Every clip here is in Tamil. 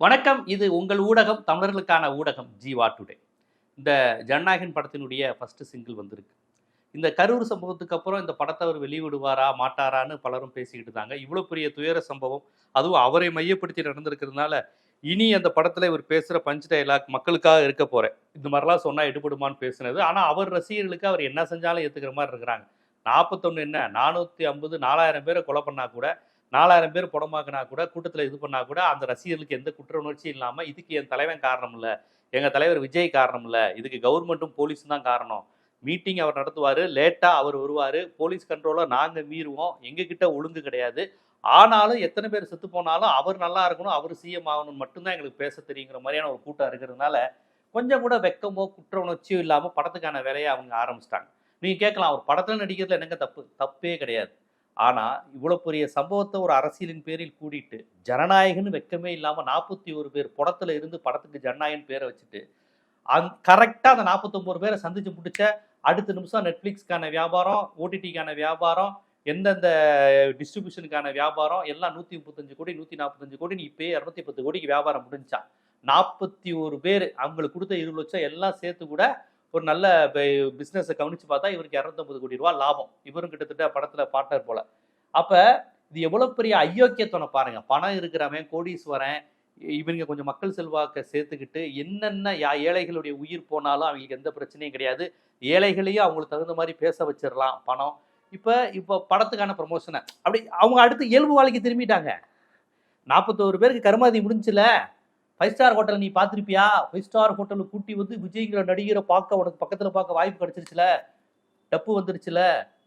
வணக்கம். இது உங்கள் ஊடகம் தமிழர்களுக்கான ஊடகம் ஜீவா டுடே. இந்த ஜனநாயகன் படத்தினுடைய ஃபர்ஸ்ட் சிங்கிள் வந்திருக்கு. இந்த கரூர் சம்பவத்துக்கு அப்புறம் இந்த படத்தை அவர் வெளியிடுவாரா மாட்டாரான்னு பலரும் பேசிக்கிட்டு இருந்தாங்க. இவ்வளோ பெரிய துயர சம்பவம். அதுவும் அவரை மையப்படுத்தி நடந்திருக்கிறதுனால இனி அந்த படத்தில் இவர் பேசுகிற பஞ்ச் டைலாக் மக்களுக்காக இருக்க போகிறேன் இந்த மாதிரிலாம் சொன்னால் எடுபடுமான்னு பேசுனது. ஆனால் அவர் ரசிகர்களுக்கு அவர் என்ன செஞ்சாலும் ஏற்றுக்கிற மாதிரி இருக்கிறாங்க. நாற்பத்தொன்று என்ன? நானூற்றி ஐம்பது நாலாயிரம் பேரை கொலை பண்ணால் கூட நாலாயிரம் பேர் படமாக்குனா கூட கூட்டத்தில் இது பண்ணா கூட அந்த ரசிகர்களுக்கு எந்த குற்ற உணர்ச்சியும் இல்லாமல் இதுக்கு என் தலைவன் காரணம் இல்லை எங்கள் தலைவர் விஜய் காரணம் இல்லை இதுக்கு கவர்மெண்ட்டும் போலீஸும் தான் காரணம். மீட்டிங் அவர் நடத்துவார் லேட்டாக அவர் வருவார் போலீஸ் கண்ட்ரோலை நாங்கள் மீறுவோம் எங்ககிட்ட ஒழுங்கு கிடையாது. ஆனாலும் எத்தனை பேர் செத்து போனாலும் அவர் நல்லா இருக்கணும் அவர் சிஎம் ஆகணும் மட்டும்தான் எங்களுக்கு பேச தெரியுங்கிற மாதிரியான ஒரு கூட்டம் இருக்கிறதுனால கொஞ்சம் கூட வெக்கமோ குற்ற உணர்ச்சியோ இல்லாமல் படத்துக்கான வேலையை அவங்க ஆரம்பிச்சிட்டாங்க. நீங்கள் கேட்கலாம் அவர் படத்தில் நடிக்கிறதுல என்னங்க தப்பு? தப்பே கிடையாது. ஆனால் இவ்வளோ பெரிய சம்பவத்தை ஒரு அரசியலின் பேரில் கூடிட்டு ஜனநாயகன்னு வெக்கமே இல்லாமல் நாற்பத்தி ஒரு பேர் படத்தில் இருந்து படத்துக்கு ஜனநாயகன் பேரை வச்சுட்டு அந் கரெக்டாக அந்த நாற்பத்தொம்போது பேரை சந்திச்சு முடிச்ச அடுத்த நிமிஷம் நெட்ஃப்ளிக்ஸ்க்கான வியாபாரம் ஓடிடிக்கான வியாபாரம் எந்தெந்த டிஸ்ட்ரிபியூஷனுக்கான வியாபாரம் எல்லாம் நூற்றி முப்பத்தஞ்சு கோடி நூற்றி நாற்பத்தஞ்சு கோடி நீ இப்போயே இரநூத்தி பத்து கோடிக்கு வியாபாரம் முடிஞ்சான் நாற்பத்தி ஒரு பேர் அவங்களுக்கு கொடுத்த இருபது லட்சம் எல்லாம் சேர்த்து கூட ஒரு நல்ல பிஸ்னஸை கவனித்து பார்த்தா இவருக்கு இரநூத்தம்பது கோடி ரூபா லாபம். இவரும் கிட்டத்தட்ட படத்தில் பார்ட்னர் போல். அப்போ இது எவ்வளோ பெரிய அயோக்கியத்தனை பாருங்கள் பணம் இருக்கிறவன் கோடீஸ்வரன் இவங்க கொஞ்சம் மக்கள் செல்வாக்கை சேர்த்துக்கிட்டு என்னென்ன யா ஏழைகளுடைய உயிர் போனாலும் அவங்களுக்கு எந்த பிரச்சனையும் கிடையாது. ஏழைகளையும் அவங்களுக்கு தகுந்த மாதிரி பேச வச்சிடலாம் பணம். இப்போ இப்போ படத்துக்கான ப்ரமோஷனை அப்படி அவங்க அடுத்து இயல்பு வாழ்க்கை திரும்பிட்டாங்க. நாற்பத்தோரு பேருக்கு கருமாதி முடிஞ்சில. ஃபைவ் ஸ்டார் ஹோட்டல் நீ பார்த்துருப்பியா? ஃபைவ் ஸ்டார் ஹோட்டலுக்கு கூட்டி வந்து விஜய்ங்கிற நடிகரை பார்க்க உனக்கு பக்கத்தில் பார்க்க வாய்ப்பு கிடைச்சிருச்சுல? டப்பு வந்துருச்சுல?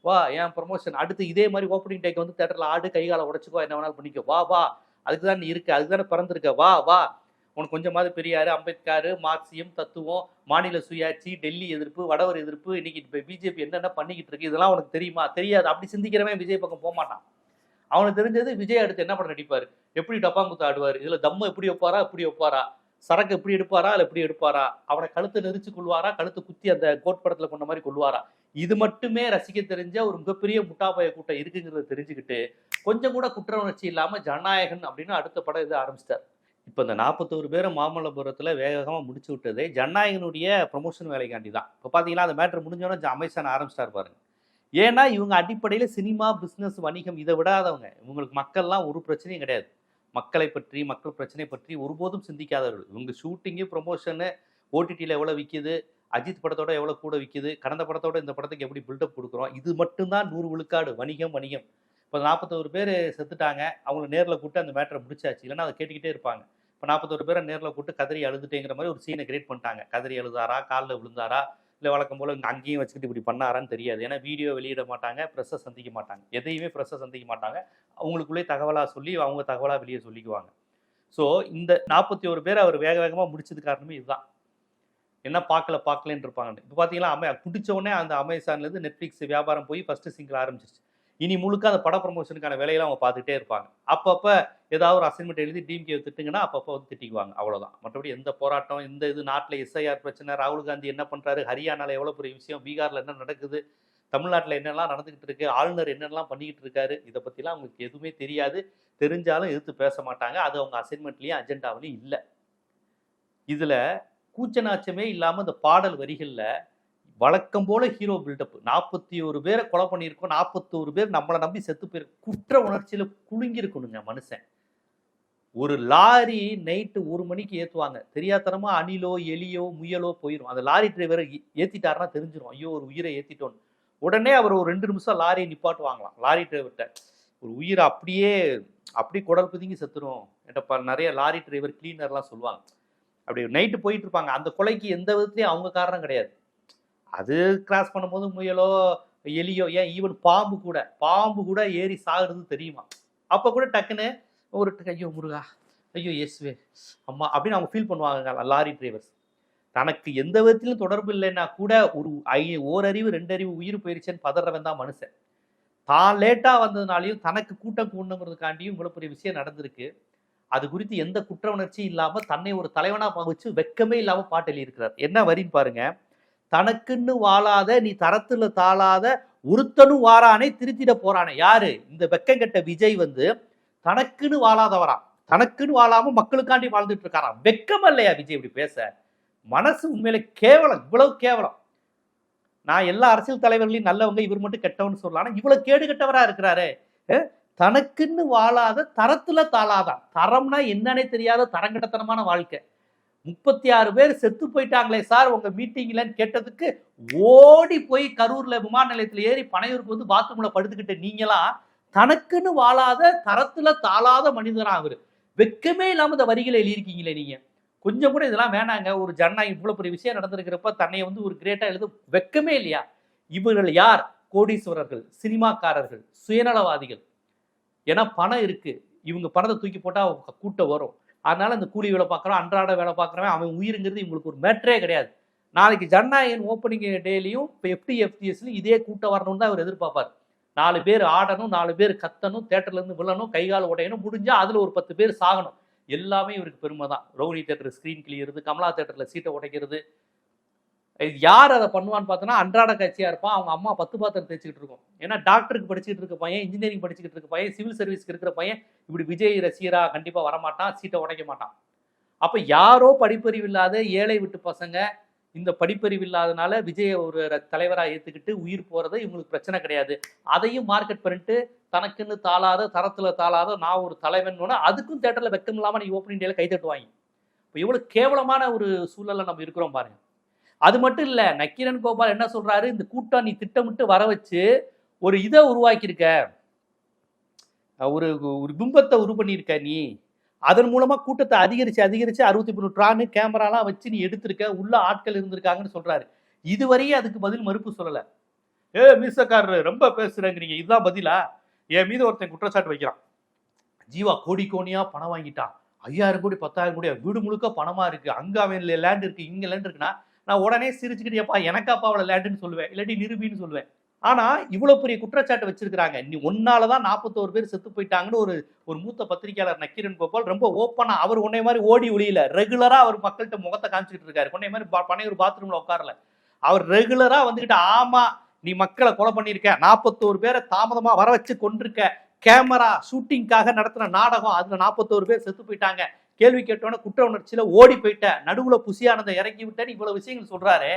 வா ஏன் ப்ரமோஷன் அடுத்து இதே மாதிரி ஓப்பனிங் டேக் வந்து தேட்டரில் ஆடு கை காலை உடச்சிக்கோ என்ன வேணாலும் பண்ணிக்கோ. வா வா. அதுக்கு தான் நீ இருக்க. அதுக்கு தானே பிறந்திருக்க. வா வா. உனக்கு கொஞ்சமாவது பெரியார் அம்பேத்கர் மார்க்சியம் தத்துவம் மாநில சுயாட்சி டெல்லி எதிர்ப்பு வடவர் எதிர்ப்பு இன்னைக்கு இப்போ பிஜேபி என்னென்ன பண்ணிக்கிட்டு இருக்கு இதெல்லாம் உனக்கு தெரியுமா? தெரியாது. அப்படி சிந்திக்கிறவன் விஜய் பக்கம் போக மாட்டான் அவனுக்கு தெரிஞ்சது விஜய் அடுத்து என்ன படம் நடிப்பார்? எப்படி டப்பாங்குத்து ஆடுவார்? இதில் தம்மை எப்படி வைப்பாரா? எப்படி வைப்பாரா? சரக்கு எப்படி எடுப்பாரா? இல்லை எப்படி எடுப்பாரா? அவனை கழுத்தை நெரிச்சு கொள்வாரா? கழுத்து குத்தி அந்த கோட் படத்தில் கொண்ட மாதிரி கொள்வாரா? இது மட்டுமே ரசிக்க தெரிஞ்ச ஒரு மிகப்பெரிய முட்டாபாய கூட்டம் இருக்குங்கிறத தெரிஞ்சுக்கிட்டு கொஞ்சம் கூட குற்ற உணர்ச்சி இல்லாமல் ஜனநாயகன் அப்படின்னு அடுத்த படம் இது ஆரம்பிச்சிட்டார். இப்போ இந்த நாற்பத்தோரு பேரை மாமல்லபுரத்தில் வேகமாக முடிச்சு விட்டது ஜனநாயகனுடைய ப்ரமோஷன் வேலைக்காண்டி தான். இப்போ பார்த்தீங்கன்னா அந்த மேட்ரு முடிஞ்சோன்னே அமேசான் ஆரம்பிச்சிட்டார் பாருங்க. ஏன்னா இவங்க அடிப்படையில் சினிமா பிஸ்னஸ் வணிகம் இதை விடாதவங்க. இவங்களுக்கு மக்கள்லாம் ஒரு பிரச்சனையும் கிடையாது. மக்களை பற்றி மக்கள் பிரச்சனை பற்றி ஒருபோதும் சிந்திக்காதவர்கள். இவங்க ஷூட்டிங்கு ப்ரொமோஷனு ஓடிடியில் எவ்வளோ விற்கிது அஜித் படத்தோட எவ்வளோ கூட விற்கிது கடந்த படத்தோட இந்த படத்துக்கு எப்படி பில்டப் கொடுக்குறோம் இது மட்டும்தான் நூறு விழுக்காடு வணிகம் வணிகம். இப்போ நாற்பத்தோரு பேர் செத்துட்டாங்க அவங்கள நேரில் கூப்பிட்டு அந்த மேட்டரை முடிச்சாச்சு. இல்லைன்னா அதை கேட்டுக்கிட்டே இருப்பாங்க. இப்போ நாற்பத்தோரு பேரை நேரில் கூப்பிட்டு கதறி அழுதுட்டேங்கிற மாதிரி ஒரு சீனை கிரியேட் பண்ணிட்டாங்க. கதறி அழுதாரா காலில் விழுந்தாரா இல்லை வழக்கம் போல் இங்கே அங்கேயும் வச்சுக்கிட்டு இப்படி பண்ணாரான்னு தெரியாது. ஏன்னா வீடியோ வெளியிட மாட்டாங்க ப்ரெஸ்ஸை சந்திக்க மாட்டாங்க. எதையுமே ப்ரெஸ்ஸை சந்திக்க மாட்டாங்க. அவங்களுக்குள்ளே தகவலாக சொல்லி அவங்க தகவலாக வெளியே சொல்லிக்குவாங்க. ஸோ இந்த நாற்பத்தி ஒரு பேர் அவர் வேக வேகமாக முடிச்சது காரணமே இதுதான். என்ன பார்க்கல பார்க்கலன்னு இருப்பாங்க இப்போ பார்த்தீங்கன்னா அமை பிடிச்ச உடனே அந்த அமேசான்லேருந்து நெட்ஃப்ளிக்ஸ் வியாபாரம் போய் ஃபஸ்ட்டு சிங்கிள் ஆரம்பிச்சிருச்சு. இனி முழுக்க அந்த பட ப்ரமோஷனுக்கான வேலையெல்லாம் அவங்க பார்த்துட்டே இருப்பாங்க. அப்பப்போ ஏதாவது ஒரு அசைன்மெண்ட் எழுதி டிஎம்கே திட்டுங்கன்னா அப்பப்போ வந்து திட்டிக்குவாங்க. அவ்வளோதான் மற்றபடி எந்த போராட்டம் எந்த இது நாட்டில் எஸ்ஐஆர் பிரச்சனை ராகுல் காந்தி என்ன பண்ணுறாரு ஹரியானாவில் எவ்வளோ பெரிய விஷயம் பீகாரில் என்ன நடக்குது தமிழ்நாட்டில் என்னெல்லாம் நடந்துக்கிட்டு இருக்கு ஆளுநர் என்னெல்லாம் பண்ணிக்கிட்டு இருக்காரு இதை பற்றிலாம் அவங்களுக்கு எதுவுமே தெரியாது. தெரிஞ்சாலும் எதிர்த்து பேச மாட்டாங்க. அது அவங்க அசைன்மெண்ட்லேயும் அஜெண்டாவிலையும் இல்லை. இதில் கூச்சநாச்சமே இல்லாமல் இந்த பாடல் வரிகளில் வழக்கம் போல ஹீரோ பில்டப் நாற்பத்தி ஒரு பேரை கொலை பண்ணியிருக்கோம் நாற்பத்தோரு பேர் நம்மளை நம்பி செத்து போயிருக்கோம். குற்ற உணர்ச்சியில் குலுங்கியிருக்கணுங்க மனுஷன். ஒரு லாரி நைட்டு ஒரு மணிக்கு ஏற்றுவாங்க தெரியாதனமா அணிலோ எலியோ முயலோ போயிடும் அந்த லாரி டிரைவரை ஏற்றிட்டாருன்னா தெரிஞ்சிடும் ஐயோ ஒரு உயிரை ஏற்றிட்டோன்னு உடனே அவர் ஒரு ரெண்டு நிமிஷம் லாரியை நிப்பாட்டுவாங்களாம். லாரி டிரைவர்கிட்ட ஒரு உயிரை அப்படியே அப்படி குடல் புதுங்கி செத்துரும். என்கிட்ட நிறைய லாரி டிரைவர் கிளீனர்லாம் சொல்லுவாங்க. அப்படி நைட்டு போயிட்டு இருப்பாங்க. அந்த கொலைக்கு எந்த விதத்துலையும் அவங்க காரணம் கிடையாது. அது கிராஸ் பண்ணும்போது முயலோ எலியோ ஏன் ஈவன் பாம்பு கூட பாம்பு கூட ஏறி சாகிறது தெரியுமா? அப்போ கூட டக்குன்னு ஒரு ஐயோ முருகா ஐயோ எஸ்வே அம்மா அப்படின்னு அவங்க ஃபீல் பண்ணுவாங்க லாரி டிரைவர்ஸ் தனக்கு எந்த விதத்திலும் தொடர்பு இல்லைன்னா கூட ஒரு ஐ ஓரறிவு ரெண்டு அறிவு உயிர் போயிருச்சேன்னு பதறவன் தான் மனுஷன். தான் லேட்டாக வந்ததுனாலையும் தனக்கு கூட்டம் கூடணுங்கிறதுக்காண்டியும் இவ்வளோ பெரிய விஷயம் நடந்திருக்கு. அது குறித்து எந்த குற்ற உணர்ச்சியும் இல்லாமல் தன்னை ஒரு தலைவனாக வச்சு வெக்கமே இல்லாமல் பாட்டு எழுதியிருக்கிறார் என்ன வரின்னு பாருங்கள் தனக்குன்னு வாழாத நீ தரத்துல தாளாத ஒருத்தனும் வாரானே திருத்திட போறானே. யாரு? இந்த வெக்கங்கெட்ட விஜய் வந்து தனக்குன்னு வாழாதவரா? தனக்குன்னு வாழாம மக்களுக்காண்டி வாழ்ந்துட்டு இருக்காராம் வெக்கம் இல்லையா விஜய் இப்படி பேச? மனசு உண்மையில கேவலம் இவ்வளவு கேவலம். நான் எல்லா அரசியல் தலைவர்களையும் நல்லவங்க இவர் மட்டும் கெட்டவன்னு சொல்லலாம் ஆனா இவ்வளவு கேடு கெட்டவரா இருக்கிறாரு. தனக்குன்னு வாழாத தரத்துல தாழாதான். தரம்னா என்னன்னே தெரியாத தரங்கட்டத்தனமான வாழ்க்கை. முப்பத்தி ஆறு பேர் செத்து போயிட்டாங்களே சார் உங்க மீட்டிங்லன்னு கேட்டதுக்கு ஓடி போய் கரூர்ல விமான நிலையத்தில் ஏறி பனையூருக்கு வந்து பாத்ரூம்ல படுத்துக்கிட்ட நீங்களாம் தனக்குன்னு வாழாத தரத்துல தாளாத மனிதனா அவரு. வெக்கமே இல்லாம இந்த வரிகளை எழுதியிருக்கீங்களே நீங்க. கொஞ்சம் கூட இதெல்லாம் வேணாங்க. ஒரு ஜனநாயகம் இவ்வளவு பெரிய விஷயம் நடந்திருக்கிறப்ப தன்னை வந்து ஒரு கிரேட்டா எழுத வெக்கமே இல்லையா? இவர்கள் யார்? கோடீஸ்வரர்கள் சினிமாக்காரர்கள் சுயநலவாதிகள். ஏன்னா பணம் இருக்கு. இவங்க பணத்தை தூக்கி போட்டா கூட்டம் வரும். அதனால அந்த கூலி வேலை பார்க்குறோம் அன்றாட வேலை பார்க்குறவன் அவன் உயிருங்கிறது இவங்களுக்கு ஒரு மேட்ரே கிடையாது. நாளைக்கு ஜனநாயகன் ஓப்பனிங் டேலையும் இப்போ எஃப்டி எஃப்டிஎஸ்லையும் இதே கூட்டம் வரணும்னு தான் அவர் எதிர்பார்ப்பார். நாலு பேர் ஆடணும் நாலு பேர் கத்தணும் தேட்டர்லேருந்து விழணும் கை கால் உடையணும் முடிஞ்சால் அதில் ஒரு பத்து பேர் சாகணும். எல்லாமே இவருக்கு பெருமை தான் ரோஹிணி தேட்டர் ஸ்க்ரீன் கிளியறது கமலா தேட்டரில் சீட்டை உடைக்கிறது யார் அதை பண்ணுவான்னு பார்த்தோன்னா அன்றாட கட்சியாக இருப்பான். அவங்க அம்மா பத்து பாத்திரம் தேய்ச்சிக்கிட்டு இருக்கும். ஏன்னா டாக்டருக்கு படிச்சுக்கிட்டு இருக்க பையன் இன்ஜினியரிங் படிச்சுக்கிட்டு இருக்க பையன் சிவில் சர்வீஸ்க்கு இருக்கிற பையன் இப்படி விஜய் ரசிகரா கண்டிப்பாக வரமாட்டான் சீட்டை உடைக்க மாட்டான். அப்போ யாரோ படிப்பறிவு இல்லாத ஏழை விட்டு பசங்க இந்த படிப்பறிவு இல்லாதனால விஜயை ஒரு தலைவராக ஏற்றுக்கிட்டு உயிர் போகிறது இவங்களுக்கு பிரச்சனை கிடையாது. அதையும் மார்க்கெட் பண்ணிட்டு தனக்குன்னு தாளாத தரத்தில் தாளாத நான் ஒரு தலைவன் அதுக்கும் தேட்டரில் வெக்கம் இல்லாமல் நீ ஓப்பனிங் டேல கை தட்டுவாங்க. இப்போ இவ்வளோ கேவலமான ஒரு சூழலில் நம்ம இருக்கிறோம் பாருங்கள் அது மட்டும் இல்லை நக்கீரன் கோபால் என்ன சொல்றாரு? இந்த கூட்டம் நீ திட்டமிட்டு வர வச்சு ஒரு இதை உருவாக்கியிருக்க. ஒரு ஒரு பிம்பத்தை உரு பண்ணியிருக்க நீ. அதன் மூலமா கூட்டத்தை அதிகரிச்சு அதிகரிச்சு அறுபத்தி மூணு ட்ரானு கேமராலாம் வச்சு நீ எடுத்திருக்க. உள்ள ஆட்கள் இருந்திருக்காங்கன்னு சொல்றாரு. இதுவரையும் அதுக்கு பதில் மறுப்பு சொல்லலை. ஏ மீசக்காரர் ரொம்ப பேசுறேங்கிறீங்க. இதுதான் பதிலா? என் மீது ஒருத்தன் குற்றச்சாட்டு வைக்கிறான். ஜீவா கோடி கோடியா பணம் வாங்கிட்டான். ஐயாயிரம் கோடி பத்தாயிரம் கோடி வீடு முழுக்க பணமா இருக்கு. அங்க அவன் லேண்ட் இருக்கு இங்க லேண்ட் இருக்குன்னா நான் உடனே சிரிச்சுக்கிட்டு ஏப்பா எனக்காப்பா அவளை லேண்டுன்னு சொல்லுவேன். இல்லாட்டி நிரூபின்னு சொல்லுவேன். ஆனா இவ்வளவு பெரிய குற்றச்சாட்டு வச்சிருக்கிறாங்க. நீ ஒன்னாலதான் நாற்பத்தோரு பேர் செத்து போயிட்டாங்கன்னு ஒரு ஒரு மூத்த பத்திரிகையாளர் நக்கீரன் கோபால் ரொம்ப ஓப்பனா அவர் உன்னை மாதிரி ஓடி ஒளியில. ரெகுலரா அவர் மக்கள்கிட்ட முகத்தை காமிச்சிட்டு இருக்காரு. உன்னை மாதிரி ப- பனையூர் பாத்ரூம்ல உட்காரல. அவர் ரெகுலரா வந்துகிட்டு ஆமா நீ மக்களை கொலை பண்ணியிருக்க. நாற்பத்தோரு பேரை தாமதமா வர வச்சு கொண்டிருக்க கேமரா ஷூட்டிங்காக நடத்தின நாடகம் அதுல நாற்பத்தோரு பேர் செத்து போயிட்டாங்க. கேள்வி கேட்டோன்னே குற்ற உணர்ச்சியில ஓடி போயிட்ட. நடுவுல புசியானதை இறக்கி விட்டேன்னு இவ்வளவு விஷயங்கள் சொல்றாரு.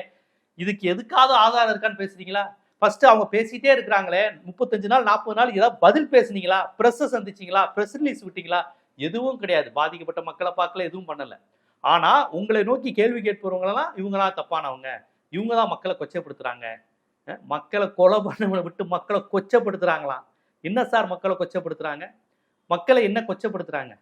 இதுக்கு எதுக்காவது ஆதாரம் இருக்கான்னு பேசுறீங்களா? ஃபர்ஸ்ட் அவங்க பேசிட்டே இருக்கிறாங்களே. முப்பத்தஞ்சு நாள் நாற்பது நாள் ஏதாவது பதில் பேசுனீங்களா? ப்ரெஸ்ஸை சந்திச்சீங்களா? ப்ரெஸ் ரிலீஸ் விட்டீங்களா? எதுவும் கிடையாது. பாதிக்கப்பட்ட மக்களை பார்க்கல எதுவும் பண்ணல. ஆனா உங்களை நோக்கி கேள்வி கேட்பவங்களெல்லாம் இவங்களாம் தப்பானவங்க. இவங்க தான் மக்களை கொச்சைப்படுத்துறாங்க. மக்களை கொலை பண்ணவங்களை விட்டு மக்களை கொச்சைப்படுத்துறாங்களாம். என்ன சார் மக்களை கொச்சைப்படுத்துறாங்க? மக்களை என்ன கொச்சைப்படுத்துறாங்க?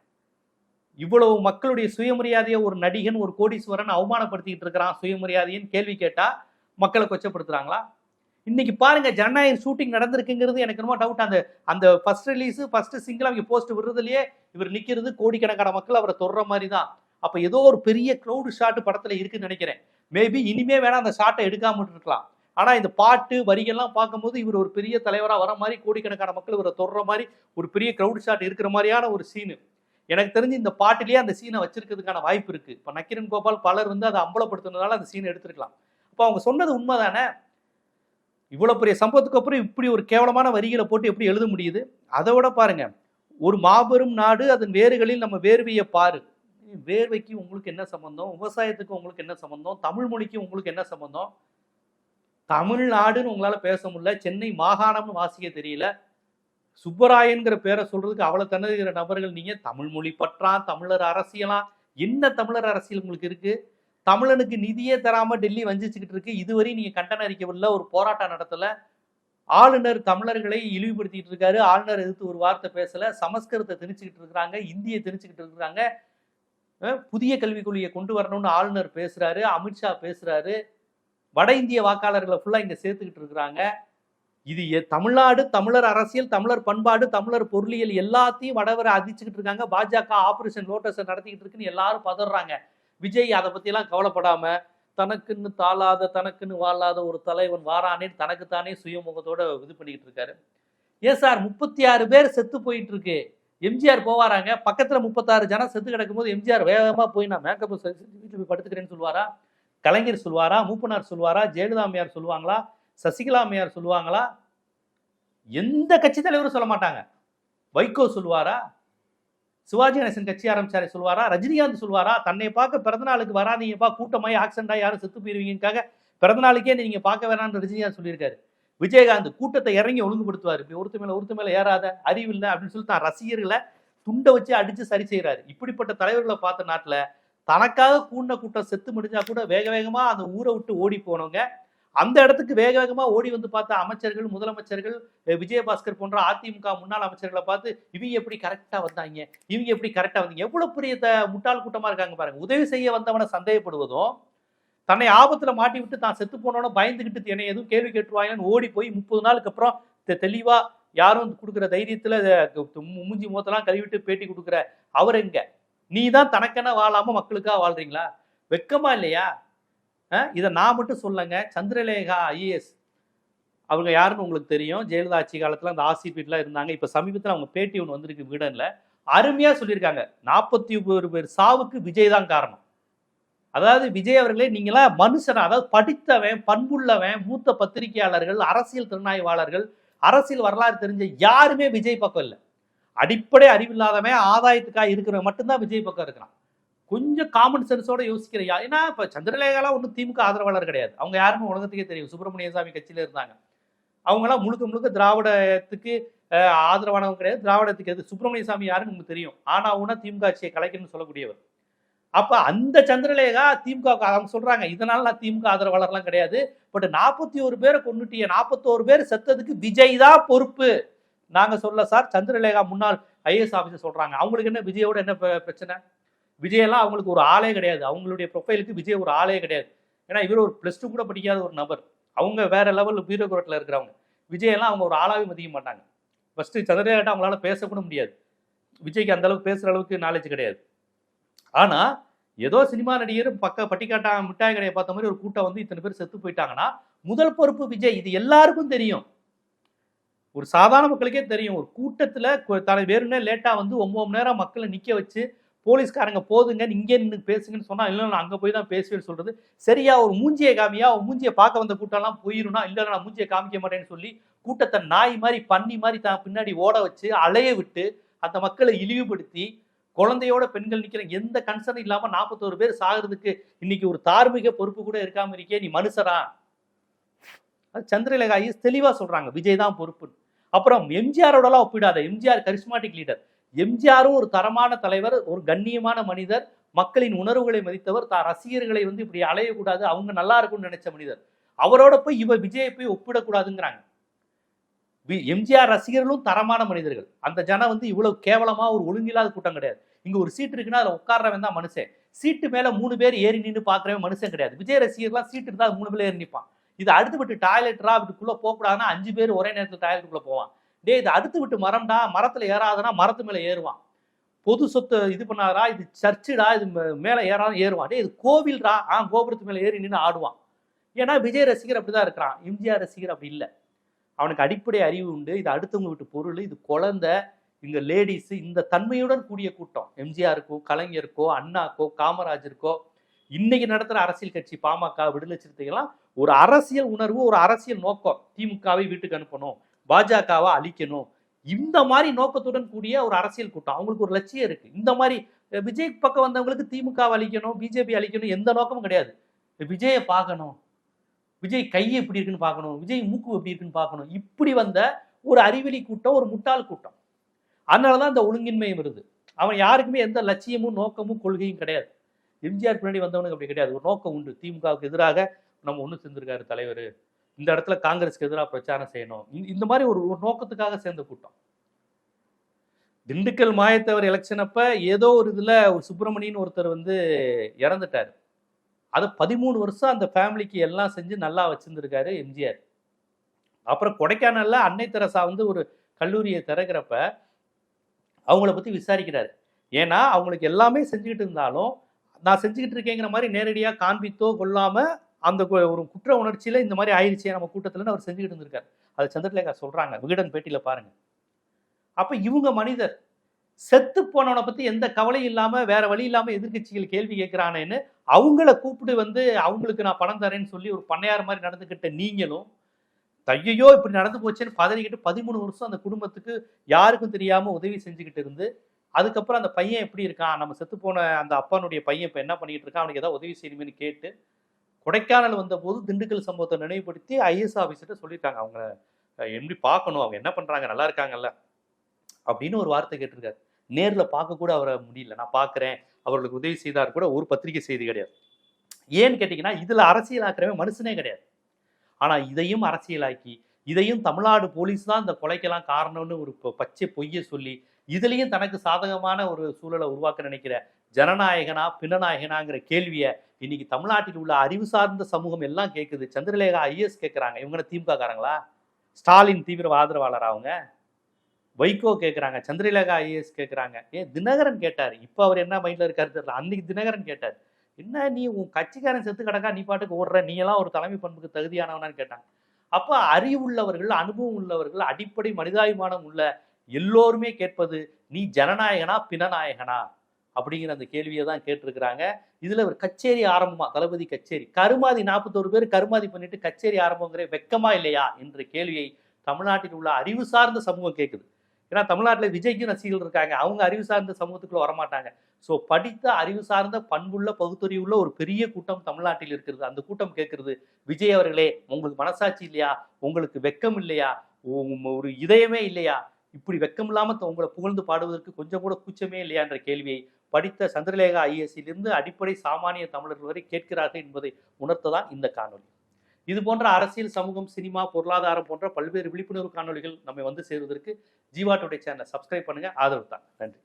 இவ்வளவு மக்களுடைய சுயமரியாதையை ஒரு நடிகன் ஒரு கோடீஸ்வரன் அவமானப்படுத்திக்கிட்டு இருக்கிறான் சுயமரியாதைன்னு கேள்வி கேட்டா மக்களை கொச்சப்படுத்துகிறாங்களா இன்னைக்கு பாருங்க ஜனநாயகம் ஷூட்டிங் நடந்திருக்குங்கிறது எனக்கு ரொம்ப டவுட் அந்த அந்த ஃபர்ஸ்ட் ரிலீஸ் ஃபர்ஸ்ட் சிங்கிள் அவங்க போஸ்ட் விடுறதுலயே இவர் நிக்கிறது கோடிக்கணக்கான மக்கள் அவரை தொடுற மாதிரி தான் அப்ப ஏதோ ஒரு பெரிய க்ரௌடு ஷாட் படத்துல இருக்குன்னு நினைக்கிறேன். மேபி இனிமே வேணா அந்த ஷாட்டை எடுக்காம இருக்கலாம் ஆனா இந்த பாட்டு வரிகள்லாம் பார்க்கும்போது இவர் ஒரு பெரிய தலைவரா வர மாதிரி கோடிக்கணக்கான மக்கள் இவரை தொடுற மாதிரி ஒரு பெரிய க்ரௌடு ஷாட் இருக்கிற மாதிரியான ஒரு சீனு எனக்கு தெரிஞ்சு இந்த பாட்டிலேயே அந்த சீனை வச்சிருக்கிறதுக்கான வாய்ப்பு இருக்கு. இப்போ நக்கீரன் கோபால் பலர் வந்து அதை அம்பலப்படுத்துனதால அந்த சீனை எடுத்திருக்கலாம். அப்போ அவங்க சொன்னது உண்மைதானே? இவ்வளோ பெரிய சம்பவத்துக்கு அப்புறம் இப்படி ஒரு கேவலமான வரிகளை போட்டு எப்படி எழுத முடியுது? அதை விட பாருங்க. ஒரு மாபெரும் நாடு அதன் வேர்களில் நம்ம வேர்வையை பாரு. வேர்வைக்கு உங்களுக்கு என்ன சம்பந்தம்? விவசாயத்துக்கு உங்களுக்கு என்ன சம்பந்தம்? தமிழ் மொழிக்கு உங்களுக்கு என்ன சம்பந்தம்? தமிழ்நாடுன்னு உங்களால் பேச முடியல. சென்னை மாகாணம்னு வாசிக்க தெரியல. சுப்பராயன்கிற பேரை சொல்றதுக்கு அவ்வளவு தன்னுகிற நபர்கள் நீங்க தமிழ் மொழி பற்றா தமிழர் அரசியலா? என்ன தமிழர் அரசியல் உங்களுக்கு இருக்கு? தமிழனுக்கு நிதியே தராம டெல்லி வஞ்சிச்சுக்கிட்டு இருக்கு. இதுவரை நீங்க கண்டன அறிக்கவில்லை ஒரு போராட்டம் நடத்தல. ஆளுநர் தமிழர்களை இழிவுபடுத்திட்டு இருக்காரு. ஆளுநர் எதிர்த்து ஒரு வார்த்தை பேசல. சமஸ்கிருதத்தை திணிச்சுக்கிட்டு இருக்கிறாங்க. இந்தியை திணிச்சுக்கிட்டு இருக்கிறாங்க. புதிய கல்விக் கொள்கையை கொண்டு வரணும்னு ஆளுநர் பேசுறாரு. அமித்ஷா பேசுறாரு. வட இந்திய வாக்காளர்களை ஃபுல்லா இங்க சேர்த்துக்கிட்டு இருக்கிறாங்க. இது தமிழ்நாடு தமிழர் அரசியல் தமிழர் பண்பாடு தமிழர் பொருளியல் எல்லாத்தையும் வடவர அதிச்சுக்கிட்டு இருக்காங்க. பாஜக ஆபரேஷன் லோட்டஸ் நடத்திக்கிட்டு இருக்குன்னு எல்லாரும் பதறாங்க. விஜய் அதை பத்தியெல்லாம் கவலைப்படாம தனக்குன்னு தாளாத தனக்குன்னு வாழாத ஒரு தலைவன் வாரானே தனக்குத்தானே சுயமுகத்தோட இது பண்ணிக்கிட்டு இருக்காரு. ஏன் சார் முப்பத்தி ஆறு பேர் செத்து போயிட்டு இருக்கு எம்ஜிஆர் போவாராங்க. பக்கத்துல முப்பத்தாறு ஜனம் செத்து கிடக்கும்போது எம்ஜிஆர் வேகமா போய் நான் மேக்கப் வீட்டில் போய் படுத்துக்கிறேன்னு சொல்லுவாரா கலைஞர் சொல்வாரா? மூப்பனார் சொல்வாரா? ஜெயலலிதா அம்மையார் சொல்லுவாங்களா சசிகலா அம்மையார் சொல்லுவாங்களா? எந்த கட்சி தலைவரும் சொல்ல மாட்டாங்க. வைகோ சொல்லுவாரா? சிவாஜி கணேசன் கட்சி ஆரம்பிச்சாரு சொல்வாரா ரஜினிகாந்த் சொல்வாரா தன்னை பார்க்க பிறந்த நாளுக்கு வராதீங்கப்பா கூட்டமாய் ஆக்சிடென்டாக யாரும் செத்து போயிருவீங்கக்காக பிறந்த நாளுக்கே நீங்க பார்க்க வேணாம்னு ரஜினிகாந்த் சொல்லியிருக்காரு. விஜயகாந்த் கூட்டத்தை இறங்கி ஒழுங்குபடுத்துவார். இப்போ ஒருத்த மேல ஒருத்த மேல ஏறாத அறிவு இல்லை அப்படின்னு சொல்லி தான் ரசிகர்களை துண்டை வச்சு அடிச்சு சரி செய்கிறாரு இப்படிப்பட்ட தலைவர்களை பார்த்த நாட்டில் தனக்காக கூண்ட கூட்டம் செத்து முடிஞ்சா கூட வேக வேகமாக அந்த ஊரை விட்டு ஓடி போனவங்க அந்த இடத்துக்கு வேக வேகமா ஓடி வந்து பார்த்த அமைச்சர்கள் முதலமைச்சர்கள் விஜயபாஸ்கர் போன்ற அதிமுக முன்னாள் அமைச்சர்களை பார்த்து இவங்க எப்படி கரெக்டா வந்தாங்க? இவங்க எப்படி கரெக்டா வந்தீங்க? எவ்வளவு பெரிய த- முட்டாள் கூட்டமா இருக்காங்க பாருங்க. உதவி செய்ய வந்தவனை சந்தேகப்படுவதும் தன்னை ஆபத்துல மாட்டி விட்டு தான் செத்து போனோன்னு பயந்துகிட்டு என்னை எதுவும் கேள்வி கேட்டுருவாங்கன்னு ஓடி போய் முப்பது நாளுக்கு அப்புறம் தெளிவாக தெளிவா யாரும் கொடுக்குற தைரியத்துல மூஞ்சி முகத்தெல்லாம் கழுவிட்டு பேட்டி கொடுக்குற அவர் எங்க? நீ தான் தனக்கென வாழாம மக்களுக்காக வாழ்றீங்களா? வெக்கமா இல்லையா? இதை நான் மட்டும் சொல்லுங்க சந்திரலேகா ஐஏஎஸ் அவங்க யாருன்னு உங்களுக்கு தெரியும். ஜெயலலிதா ஆட்சி காலத்தில் அந்த ஆசிபீட்லாம் இருந்தாங்க. இப்போ சமீபத்தில் அவங்க பேட்டி ஒன்று வந்திருக்கு வீடனில் அருமையாக சொல்லியிருக்காங்க. நாற்பத்தி ஒரு பேர் சாவுக்கு விஜய் தான் காரணம். அதாவது விஜய் அவர்களே நீங்களாம் மனுஷன் அதாவது படித்தவன் பண்புள்ளவன் மூத்த பத்திரிகையாளர்கள் அரசியல் திறனாய்வாளர்கள் அரசியல் வரலாறு தெரிஞ்ச யாருமே விஜய் பக்கம் இல்லை. அடிப்படை அறிவில்லாதவன் ஆதாயத்துக்காக இருக்கிறவன் மட்டும்தான் விஜய் பக்கம் இருக்கிறான். கொஞ்சம் காமன் சென்ஸோட யோசிக்கிற யா- ஏன்னா இப்போ சந்திரலேகாலாம் ஒன்றும் திமுக ஆதரவாளர் கிடையாது. அவங்க யாருன்னு உலகத்துக்கே தெரியும். சுப்பிரமணிய சாமி கட்சியில் இருந்தாங்க. அவங்களாம் முழுக்க முழுக்க திராவிடத்துக்கு ஆதரவானவங்க கிடையாது. திராவிடத்துக்கு எது சுப்பிரமணிய சாமி யாருன்னு உங்களுக்கு தெரியும். ஆனால் உனா திமுக ஆட்சியை கலைக்கணும்னு சொல்லக்கூடியவர். அப்போ அந்த சந்திரலேகா திமுக அவங்க சொல்கிறாங்க இதனால நான் திமுக ஆதரவாளர்லாம் கிடையாது. பட் நாற்பத்தி ஒரு பேரை கொண்டுட்டிய நாற்பத்தோரு பேர் செத்ததுக்கு விஜய் தான் பொறுப்பு. நாங்கள் சொல்ல சார் சந்திரலேகா முன்னாள் ஐஏஎஸ் ஆஃபீஸர் சொல்கிறாங்க அவங்களுக்கு என்ன விஜயோட என்ன பிரச்சனை? விஜயெல்லாம் அவங்களுக்கு ஒரு ஆளே கிடையாது. அவங்களுடைய ப்ரொஃபைலுக்கு விஜய் ஒரு ஆளே கிடையாது. ஏன்னா இவர் ஒரு ப்ளஸ் டூ கூட படிக்காத ஒரு நபர். அவங்க வேற லெவலில் பீரோக்ராட்டில் இருக்கிறவங்க. விஜயெல்லாம் அவங்க ஒரு ஆளாவே மதிக்க மாட்டாங்க. ஃபஸ்ட்டு சந்திரலேகாட்ட அவங்களால பேசக்கூட முடியாது. விஜய்க்கு அந்த அளவுக்கு பேசுகிற அளவுக்கு நாலேஜ் கிடையாது. ஆனால் ஏதோ சினிமா நடிகர் பக்க பட்டிக்காட்டா மிட்டாய் கடையை பார்த்த மாதிரி ஒரு கூட்டம் வந்து இத்தனை பேர் செத்து போயிட்டாங்கன்னா முதல் பொறுப்பு விஜய். இது எல்லாருக்கும் தெரியும். ஒரு சாதாரண மக்களுக்கே தெரியும். ஒரு கூட்டத்தில் தலை வேறுனே லேட்டாக வந்து ஒம்பது மணி நேரம் மக்களை நிற்க வச்சு போலீஸ்காரங்க போதுங்க இங்கே நின்று பேசுங்கன்னு சொன்னால் இல்லை நான் அங்கே போய் தான் பேசுவேன்னு சொல்கிறது சரியா ஒரு மூஞ்சியை காமியா ஒரு மூஞ்சியை பார்க்க வந்த கூட்டம்லாம் போயிரும்னா இல்லை நான் மூஞ்சியை காமிக்க மாட்டேன்னு சொல்லி கூட்டத்தை நாய் மாதிரி பண்ணி மாதிரி தான் பின்னாடி ஓட வச்சு அலைய விட்டு அந்த மக்களை இழிவுபடுத்தி குழந்தையோட பெண்கள் நிற்கிற எந்த கன்சர்ன் இல்லாமல் நாற்பத்தோரு பேர் சாகிறதுக்கு இன்னைக்கு ஒரு தார்மீக பொறுப்பு கூட இருக்காம இருக்கே நீ மனுஷரா? அது சந்திரலேகா ஐஎஸ் தெளிவா விஜய் தான் பொறுப்பு அப்புறம் எம்ஜிஆரோடலாம் ஒப்பிடாத எம்ஜிஆர் கரிஸ்மாட்டிக் லீடர் எம்ஜிஆரும் ஒரு தரமான தலைவர் ஒரு கண்ணியமான மனிதர் மக்களின் உணர்வுகளை மதித்தவர். தான் ரசிகர்களை வந்து இப்படி அலையக்கூடாது. அவங்க நல்லா இருக்கும்னு நினைச்ச மனிதர். அவரோட போய் இவ விஜயை போய் ஒப்பிடக்கூடாதுங்கிறாங்க. எம்ஜிஆர் ரசிகர்களும் தரமான மனிதர்கள். அந்த ஜனம் வந்து இவ்வளவு கேவலமா ஒரு ஒழுங்கில்லாத கூட்டம் கிடையாது. இங்க ஒரு சீட் இருக்குன்னா அதுல உட்கார்றவன் தான் மனுஷன். சீட்டு மேல மூணு பேர் ஏறி நின்று பாக்குறவன் மனுஷன் கிடையாது. விஜய் ரசிகர்லாம் சீட்டு இருந்தா மூணு பேர் ஏறி நிற்பான் இது அடுத்து விட்டு டாய்லெட்ரா வீட்டுக்குள்ள போகக்கூடாதுன்னா அஞ்சு பேர் ஒரே நேரத்தில் டாய்லெட்டுக்குள்ள போவான். டேய் இது அடுத்து விட்டு மரம்டா மரத்தில் ஏறாதனா மரத்து மேலே ஏறுவான். பொது சொத்து இது பண்ணாதா இது சர்ச்சுடா இது மே- ஏறாத ஏறுவான். டே இது கோவில்டா ஆ கோபுரத்து மேலே ஏறி நின்று ஆடுவான். ஏன்னா விஜய் ரசிகர் அப்படிதான் இருக்கிறான். எம்ஜிஆர் ரசிகர் அப்படி இல்லை. அவனுக்கு அடிப்படை அறிவு உண்டு. இது அடுத்தவங்க வீட்டு பொருள் இது குழந்தை இங்க லேடிஸ் இந்த தன்மையுடன் கூடிய கூட்டம். எம்ஜிஆருக்கோ கலைஞருக்கோ அண்ணாக்கோ காமராஜருக்கோ இன்னைக்கு நடத்துற அரசியல் கட்சி பாமக விடுதலை சிறுத்தைகள்லாம் ஒரு அரசியல் உணர்வு ஒரு அரசியல் நோக்கம். திமுகவை வீட்டுக்கு அனுப்பணும். பாஜகவை அழிக்கணும். இந்த மாதிரி நோக்கத்துடன் கூடிய ஒரு அரசியல் கூட்டம். அவங்களுக்கு ஒரு லட்சியம் இருக்கு. இந்த மாதிரி விஜய் பக்கம் வந்தவங்களுக்கு திமுக அழிக்கணும் பிஜேபி அழிக்கணும் எந்த நோக்கமும் கிடையாது. விஜயை பார்க்கணும். விஜய் கை எப்படி இருக்குன்னு பார்க்கணும். விஜய் மூக்கு எப்படி இருக்குன்னு பார்க்கணும். இப்படி வந்த ஒரு அறிவெளி கூட்டம் ஒரு முட்டாள் கூட்டம். அதனாலதான் இந்த ஒழுங்கின்மையும் வருது. அவன் யாருக்குமே எந்த லட்சியமும் நோக்கமும் கொள்கையும் கிடையாது. எம்ஜிஆர் பின்னாடி வந்தவனுக்கு அப்படி கிடையாது. ஒரு நோக்கம் உண்டு. திமுகவுக்கு எதிராக நம்ம ஒன்று செஞ்சிருக்காரு தலைவர். இந்த இடத்துல காங்கிரஸ்க்கு எதிராக பிரச்சாரம் செய்யணும். இந்த- இந்த மாதிரி ஒரு ஒரு நோக்கத்துக்காக சேர்ந்த கூட்டம். திண்டுக்கல் மாயத்தவர் எலெக்ஷன் அப்ப ஏதோ ஒரு இதுல ஒரு சுப்பிரமணியன் ஒருத்தர் வந்து இறந்துட்டாரு. அது பதிமூணு வருஷம் அந்த ஃபேமிலிக்கு எல்லாம் செஞ்சு நல்லா வச்சிருந்துருக்காரு எம்ஜிஆர். அப்புறம் கொடைக்கானல்ல அன்னை தெரசா வந்து ஒரு கல்லூரியை திறக்கிறப்ப அவங்கள பத்தி விசாரிக்கிறாரு. ஏன்னா அவங்களுக்கு எல்லாமே செஞ்சுக்கிட்டு இருந்தாலும் நான் செஞ்சுக்கிட்டு இருக்கேங்கிற மாதிரி நேரடியாக காண்பித்தோ கொள்ளாமல் அந்த கு- ஒரு குற்ற உணர்ச்சியில இந்த மாதிரி ஆயிடுச்சு நம்ம கூட்டத்துலன்னு அவர் செஞ்சுக்கிட்டு இருந்திருக்காரு. அது சந்திரலேகா சொல்றாங்க விகடன் பேட்டியில பாருங்க. அப்ப இவங்க மனிதர் செத்து போனவனை பத்தி எந்த கவலையும் இல்லாம வேற வழி இல்லாம எதிர்கட்சிகள் கேள்வி கேட்கிறானேன்னு அவங்கள கூப்பிட்டு வந்து அவங்களுக்கு நான் பணம் தரேன்னு சொல்லி ஒரு பண்ணையார் மாதிரி நடந்துக்கிட்ட நீங்களும் தையோ இப்படி நடந்து போச்சேன்னு பதறிக்கிட்டு பதிமூணு வருஷம் அந்த குடும்பத்துக்கு யாருக்கும் தெரியாம உதவி செஞ்சுக்கிட்டு இருந்து அதுக்கப்புறம் அந்த பையன் எப்படி இருக்கான்? நம்ம செத்து போன அந்த அப்பானுடைய பையன் இப்போ என்ன பண்ணிட்டு இருக்கான்? அவனுக்கு ஏதாவது உதவி செய்யணுமேனு கேட்டு கொடைக்கானல் வந்தபோது திண்டுக்கல் சம்பவத்தை நினைவுபடுத்தி ஐஎஸ் ஆஃபீஸர்கிட்ட சொல்லியிருக்காங்க அவங்க எப்படி பார்க்கணும்? அவங்க என்ன பண்ணுறாங்க நல்லா இருக்காங்கல்ல? அப்படின்னு ஒரு வார்த்தை கேட்டிருக்காரு. நேரில் பார்க்க கூட அவரை முடியல. நான் பார்க்குறேன். அவர்களுக்கு உதவி செய்தார் கூட. ஒரு பத்திரிகை செய்தி கிடையாது. ஏன்னு கேட்டிங்கன்னா இதில் அரசியலாக்கிறவே மனுஷனே கிடையாது. ஆனால் இதையும் அரசியலாக்கி இதையும் தமிழ்நாடு போலீஸ் தான் இந்த கொலைக்கெல்லாம் காரணம்னு ஒரு ப- பச்சை பொய்யை சொல்லி இதுலேயும் தனக்கு சாதகமான ஒரு சூழலை உருவாக்க நினைக்கிற ஜனநாயகனா பிணநாயகனாங்கிற கேள்வியை இன்னைக்கு தமிழ்நாட்டில் உள்ள அறிவு சார்ந்த சமூகம் எல்லாம் கேட்குது சந்திரலேகா ஐஎஸ் கேட்குறாங்க இவங்க திமுக காரங்களா? ஸ்டாலின் தீவிர ஆதரவாளர் அவங்க? வைகோ கேட்குறாங்க சந்திரலேகா ஐஏஎஸ் கேட்குறாங்க ஏன் தினகரன் கேட்டார். இப்போ அவர் என்ன மைண்டில் இருக்காரு தெரியல. அன்னைக்கு தினகரன் கேட்டார். என்ன நீ உன் கட்சிக்காரன் செத்து கிடக்கா நீ பாட்டுக்கு ஓடுற? நீ எல்லாம் ஒரு தலைமை பண்புக்கு தகுதியானவனான்னு கேட்டாங்க. அப்போ அறிவுள்ளவர்கள் அனுபவம் உள்ளவர்கள் அடிப்படை மனிதாபிமானம் உள்ள எல்லோருமே கேட்பது நீ ஜனநாயகனா பிணநாயகனா அப்படிங்கிற அந்த கேள்வியை தான் கேட்டிருக்கிறாங்க. இதில் ஒரு கச்சேரி ஆரம்பமா தளபதி கச்சேரி. கருமாதி நாற்பத்தோரு பேர் கருமாதி பண்ணிட்டு கச்சேரி ஆரம்பங்கிற வெக்கமா இல்லையா என்ற கேள்வியை தமிழ்நாட்டில் உள்ள அறிவு சார்ந்த சமூகம் கேட்குது ஏன்னா தமிழ்நாட்டில் விஜய்க்கும் ரசிகர்கள் இருக்காங்க. அவங்க அறிவு சார்ந்த சமூகத்துக்குள்ள வரமாட்டாங்க. ஸோ படித்த அறிவு சார்ந்த பண்புள்ள பகுத்தறிவுள்ள ஒரு பெரிய கூட்டம் தமிழ்நாட்டில் இருக்கிறது. அந்த கூட்டம் கேட்கறது விஜய் அவர்களே உங்களுக்கு மனசாட்சி இல்லையா? உங்களுக்கு வெக்கம் இல்லையா? ஒரு இதயமே இல்லையா? இப்படி வெக்கம் இல்லாமல் த- உங்களை புகழ்ந்து பாடுவதற்கு கொஞ்சம் கூட கூச்சமே இல்லையான்ற கேள்வியை படித்த சந்திரலேகா ஐஎஸ்சிலிருந்து அடிப்படை சாமானிய தமிழர்கள் வரை கேட்கிறார்கள் என்பதை உணர்த்ததான் இந்த காணொளி. இது போன்ற அரசியல் சமூகம் சினிமா பொருளாதாரம் போன்ற பல்வேறு விழிப்புணர்வு காணொளிகள் நம்மை வந்து சேருவதற்கு ஜீவா டுடே சேனலை சப்ஸ்கிரைப் பண்ணுங்க. ஆதரவு தான் நன்றி.